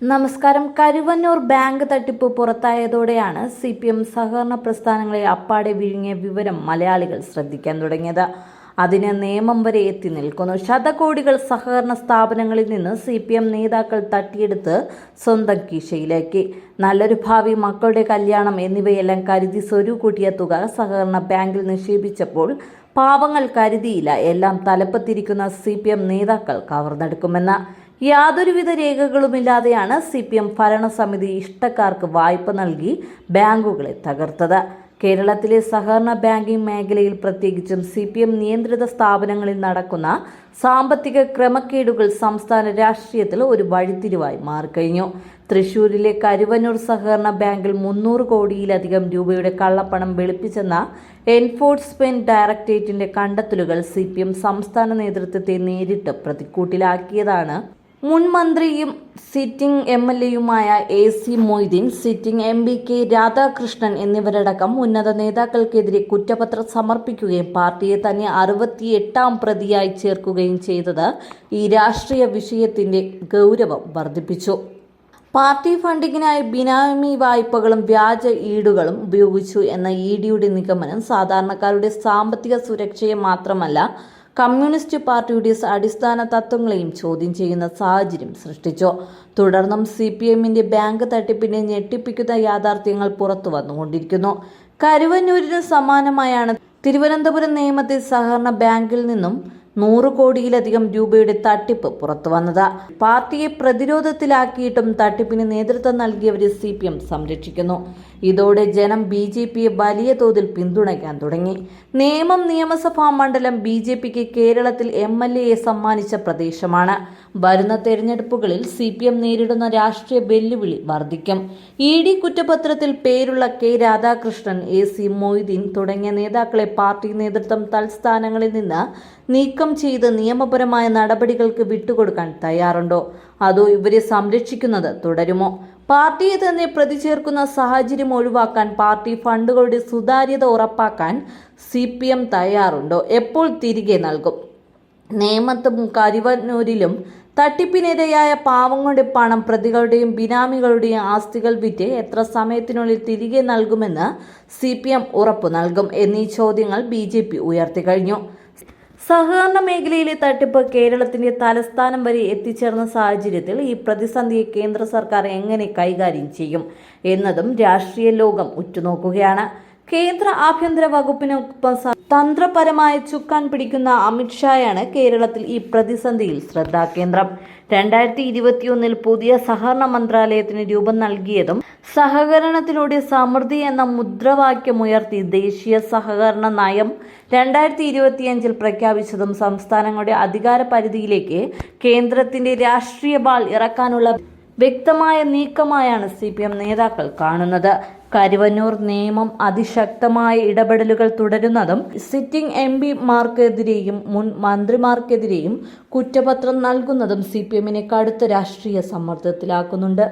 നമസ്കാരം. കരുവന്നൂർ ബാങ്ക് തട്ടിപ്പ് പുറത്തായതോടെയാണ് C P M സഹകരണ പ്രസ്ഥാനങ്ങളെ അപ്പാടെ വിഴുങ്ങിയ വിവരം മലയാളികൾ ശ്രദ്ധിക്കാൻ തുടങ്ങിയത്. അതിന് നിയമം വരെ എത്തി നിൽക്കുന്നു. ശതകോടികൾ സഹകരണ സ്ഥാപനങ്ങളിൽ നിന്ന് സി പി എം നേതാക്കൾ തട്ടിയെടുത്ത് സ്വന്തം കീശയിലേക്ക്. നല്ലൊരു ഭാവി മക്കളുടെ കല്യാണം എന്നിവയെല്ലാം കരുതി സ്വരു കൂട്ടിയ തുക സഹകരണ ബാങ്കിൽ നിക്ഷേപിച്ചപ്പോൾ പാവങ്ങൾ കരുതിയില്ല. എല്ലാം തലപ്പത്തിരിക്കുന്ന സി പി എം നേതാക്കൾ കവർന്നെടുക്കുമെന്ന് യാതൊരുവിധ രേഖകളുമില്ലാതെയാണ് സി പി എം ഭരണസമിതി ഇഷ്ടക്കാർക്ക് വായ്പ നൽകി ബാങ്കുകളെ തകർത്തത്. കേരളത്തിലെ സഹകരണ ബാങ്കിംഗ് മേഖലയിൽ പ്രത്യേകിച്ചും സി പി എം നിയന്ത്രിത സ്ഥാപനങ്ങളിൽ നടക്കുന്ന സാമ്പത്തിക ക്രമക്കേടുകൾ സംസ്ഥാന രാഷ്ട്രീയത്തിൽ ഒരു വഴിത്തിരിവായി മാറിക്കഴിഞ്ഞു. തൃശൂരിലെ കരുവന്നൂർ സഹകരണ ബാങ്കിൽ മുന്നൂറ് കോടിയിലധികം രൂപയുടെ കള്ളപ്പണം വെളുപ്പിച്ചെന്ന എൻഫോഴ്സ്മെന്റ് ഡയറക്ടറേറ്റിന്റെ കണ്ടെത്തലുകൾ സി സംസ്ഥാന നേതൃത്വത്തെ നേരിട്ട് പ്രതിക്കൂട്ടിലാക്കിയതാണ് മുൻ മന്ത്രിയും sitting M L എയുമായ A C Moideen sitting M P K Radhakrishnan എന്നിവരടക്കം ഉന്നത നേതാക്കൾക്കെതിരെ കുറ്റപത്രം സമർപ്പിക്കുകയും പാർട്ടിയെ തന്നെ അറുപത്തിയെട്ടാം പ്രതിയായി ചേർക്കുകയും ചെയ്തത് ഈ രാഷ്ട്രീയ വിഷയത്തിന്റെ ഗൗരവം വർദ്ധിപ്പിച്ചു. പാർട്ടി ഫണ്ടിങ്ങിനായി ബിനാമി വായ്പകളും വ്യാജ ഈടുകളും ഉപയോഗിച്ചു എന്ന ഇ ഡിയുടെ നിഗമനം സാധാരണക്കാരുടെ സാമ്പത്തിക സുരക്ഷയെ മാത്രമല്ല കമ്മ്യൂണിസ്റ്റ് പാർട്ടിയുടെ അടിസ്ഥാന തത്വങ്ങളെയും ചോദ്യം ചെയ്യുന്ന സാഹചര്യം സൃഷ്ടിച്ചു. തുടർന്നും സി പി എമ്മിന്റെ ബാങ്ക് തട്ടിപ്പിനെ ഞെട്ടിപ്പിക്കുന്ന യാഥാർത്ഥ്യങ്ങൾ പുറത്തു വന്നുകൊണ്ടിരിക്കുന്നു. കരുവന്നൂരിന് സമാനമായാണ് തിരുവനന്തപുരം നിയമത്തിൽ സഹകരണ ബാങ്കിൽ നിന്നും നൂറ് കോടിയിലധികം രൂപയുടെ തട്ടിപ്പ് പുറത്തു വന്നത് പാർട്ടിയെ പ്രതിരോധത്തിലാക്കിയിട്ടും തട്ടിപ്പിന് നേതൃത്വം നൽകിയവരെ സി പി എം സംരക്ഷിക്കുന്നു. ഇതോടെ ജനം ബി ജെ പിയെ വലിയ തോതിൽ പിന്തുണയ്ക്കാൻ തുടങ്ങി. നേമം നിയമസഭാ മണ്ഡലം ബി ജെ പിക്ക് കേരളത്തിൽ എം എൽ എയെ സമ്മാനിച്ച പ്രദേശമാണ്. വരുന്ന തെരഞ്ഞെടുപ്പുകളിൽ സി പി എം നേരിടുന്ന രാഷ്ട്രീയ വെല്ലുവിളി വർദ്ധിക്കും. ഇ ഡി കുറ്റപത്രത്തിൽ പേരുള്ള K Radhakrishnan A C Moideen തുടങ്ങിയ നേതാക്കളെ പാർട്ടി നേതൃത്വം തൽസ്ഥാനങ്ങളിൽ നിന്ന് നീക്കം ചെയ്ത് നിയമപരമായ നടപടികൾക്ക് വിട്ടുകൊടുക്കാൻ തയ്യാറുണ്ടോ? അതോ ഇവരെ സംരക്ഷിക്കുന്നത് തുടരുമോ? പാർട്ടിയെ തന്നെ പ്രതിചേർക്കുന്ന സാഹചര്യം ഒഴിവാക്കാൻ പാർട്ടി ഫണ്ടുകളുടെ സുതാര്യത ഉറപ്പാക്കാൻ സി പി എം തയ്യാറുണ്ടോ? എപ്പോൾ തിരികെ നൽകും? നേമത്തും കരിവന്നൂരിലും തട്ടിപ്പിനിരയായ പാവങ്ങളുടെ പണം പ്രതികളുടെയും ബിനാമികളുടെയും ആസ്തികൾ വിറ്റ് എത്ര സമയത്തിനുള്ളിൽ തിരികെ നൽകുമെന്ന് സി പി എം ഉറപ്പു നൽകും എന്നീ ചോദ്യങ്ങൾ ബി ജെ പി ഉയർത്തിക്കഴിഞ്ഞു സഹകരണ മേഖലയിലെ തട്ടിപ്പ് കേരളത്തിന്റെ തലസ്ഥാനം വരെ എത്തിച്ചേർന്ന സാഹചര്യത്തിൽ ഈ പ്രതിസന്ധിയെ കേന്ദ്ര സർക്കാർ എങ്ങനെ കൈകാര്യം ചെയ്യും എന്നതും രാഷ്ട്രീയ ലോകം ഉറ്റുനോക്കുകയാണ്. കേന്ദ്ര ആഭ്യന്തര വകുപ്പിനൊപ്പം തന്ത്രപരമായ ചുക്കാൻ പിടിക്കുന്ന അമിത്ഷായാണ് കേരളത്തിൽ ഈ പ്രതിസന്ധിയിൽ ശ്രദ്ധാകേന്ദ്രം രണ്ടായിരത്തി ഇരുപത്തിയൊന്നിൽ പുതിയ സഹകരണ മന്ത്രാലയത്തിന് രൂപം നൽകിയതും സഹകരണത്തിലൂടെ സമൃദ്ധി എന്ന മുദ്രാവാക്യമുയർത്തി ദേശീയ സഹകരണ നയം രണ്ടായിരത്തി ഇരുപത്തിയഞ്ചിൽ പ്രഖ്യാപിച്ചതും സംസ്ഥാനങ്ങളുടെ അധികാര പരിധിയിലേക്ക് കേന്ദ്രത്തിന്റെ രാഷ്ട്രീയ ബാൾ ഇറക്കാനുള്ള വ്യക്തമായ നീക്കമായാണ് സി പി എം നേതാക്കൾ കാണുന്നത്. കരുവന്നൂർ നിയമം അതിശക്തമായ ഇടപെടലുകൾ തുടരുന്നതും സിറ്റിംഗ് എം പിമാർക്കെതിരെയും മുൻ മന്ത്രിമാർക്കെതിരെയും കുറ്റപത്രം നൽകുന്നതും സി പി എമ്മിനെ കടുത്ത രാഷ്ട്രീയ സമ്മർദ്ദത്തിലാക്കുന്നുണ്ട്.